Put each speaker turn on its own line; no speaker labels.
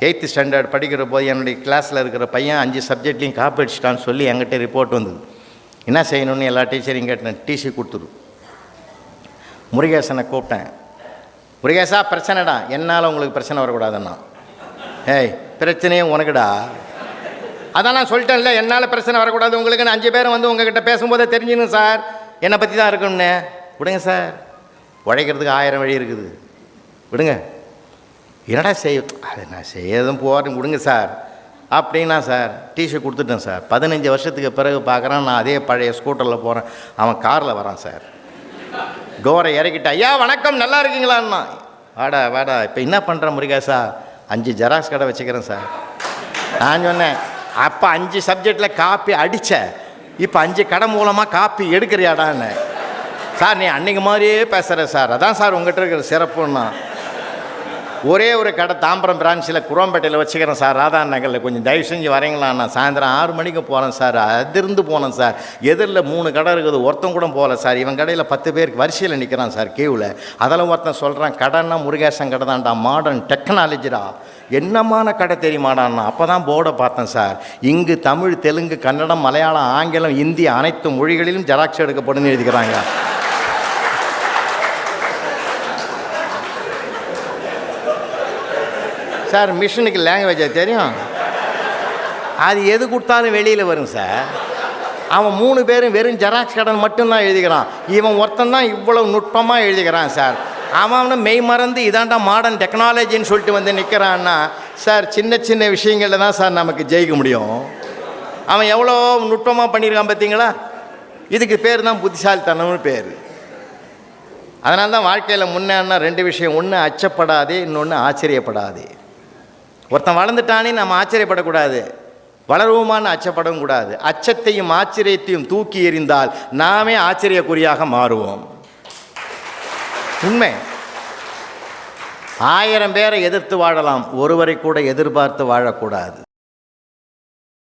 Eighth standard படிக்கிற போது என்னுடைய கிளாஸில் இருக்கிற பையன் அஞ்சு சப்ஜெக்ட்லேயும் காப்பி அடிச்சிட்டான்னு சொல்லி என்கிட்ட ரிப்போர்ட் வந்தது. என்ன செய்யணும்னு எல்லா டீச்சரையும் கேட்டேன் டிசி கொடுத்துரு முருகேசனை கூப்பிட்டேன். முருகேசா பிரச்சனைடா. என்னால் உங்களுக்கு பிரச்சனை வரக்கூடாதுன்னா. ஏய் பிரச்சனையும் உனக்குடா. அதான் நான் சொல்லிட்டேன்ல என்னால் பிரச்சனை வரக்கூடாது. உங்களுக்கு அஞ்சு பேரும் வந்து உங்ககிட்ட பேசும்போதே தெரிஞ்சுக்கணும் சார். என்னை பற்றி தான் இருக்கணும்னு விடுங்க சார். உழைக்கிறதுக்கு ஆயிரம் வழி இருக்குது. விடுங்க. என்னடா செய்ய அது நான் செய்யதும் போகிறேன் கொடுங்க சார். அப்படின்னா சார் டிஷர்ட் கொடுத்துட்டேன் சார். பதினஞ்சு வருஷத்துக்கு பிறகு பார்க்குறான் நான் அதே பழைய ஸ்கூட்டரில் போகிறேன் அவன் காரில் வரான் சார். டோரை இறக்கிட்ட ஐயா வணக்கம் நல்லா இருக்கீங்களான்னா வாடா வாடா இப்போ என்ன பண்ணுறேன் சார்? அஞ்சு ஜெராக்ஸ் கடை வச்சுக்கிறேன் சார். நான் சொன்னேன் அப்போ அஞ்சு சப்ஜெக்டில் காப்பி அடித்த இப்போ அஞ்சு கடை மூலமாக காப்பி எடுக்கிறியாடான்னு. சார் நீ அன்னைக்கு மாதிரியே பேசுகிற சார். அதான் சார் உங்கள்கிட்ட இருக்கிற சிறப்புன்னா. ஒரே ஒரு கடை தாம்பரம் பிரான்ச்சில் குரோம்பேட்டையில் வச்சுக்கிறேன் சார். ராதா நகரில் கொஞ்சம் தயவு செஞ்சு வரீங்களா? நான் சாயந்தரம் ஆறு மணிக்கு போகிறேன் சார். அதிர்ந்து போனேன் சார். எதிரில் மூணு கடை இருக்குது. ஒருத்தன் கூட போகல சார். இவன் கடையில் பத்து பேருக்கு வரிசையில் நிற்கிறான் சார் கியூவில் அதில் ஒருத்தன் சொல்கிறான் கடைன்னா முருகேசன் கடை தான்டா. மாடர்ன் டெக்னாலஜிடா என்னமான கடை தெரியுமாடான்னா அப்போ தான் போர்டை பார்த்தேன் சார். இங்கு தமிழ் தெலுங்கு கன்னடம் மலையாளம் ஆங்கிலம் இந்தி அனைத்து மொழிகளிலும் ஜெராக்ஸ் எடுக்கப்படும் எழுதிக்கிறாங்க. சார் மிஷினுக்கு லாங்குவேஜாக தெரியும். அது எது கொடுத்தாலும் வெளியில் வரும் சார். அவன் மூணு பேரும் வெறும் ஜெராக்ஸ் கடன் மட்டும்தான் எழுதிக்கிறான். இவன் ஒருத்தன் தான் இவ்வளோ நுட்பமாக எழுதிக்கிறான் சார். அவன் அவனை மெய் மறந்து இதாண்டா மாடர்ன் டெக்னாலஜின்னு சொல்லிட்டு வந்து நிற்கிறான்னா சார் சின்ன சின்ன விஷயங்களில் தான் சார் நமக்கு ஜெயிக்க முடியும். அவன் எவ்வளோ நுட்பமாக பண்ணியிருக்கான் பார்த்தீங்களா? இதுக்கு பேர் தான் புத்திசாலித்தனம்னு பேர். அதனால தான் வாழ்க்கையில் முன்னேன்னா ரெண்டு விஷயம். ஒன்று அச்சப்படாதே இன்னொன்று ஆச்சரியப்படாதே. ஒருத்தன் வளர்ந்துட்டானே நம்ம ஆச்சரியப்படக்கூடாது. வளருவோமான்னு அச்சப்படவும் கூடாது. அச்சத்தையும் ஆச்சரியத்தையும் தூக்கி எறிந்தால் நாமே ஆச்சரியக்குறியாக மாறுவோம். உண்மை. ஆயிரம் பேரை எதிர்த்து வாழலாம். ஒருவரை கூட எதிர்பார்த்து வாழக்கூடாது.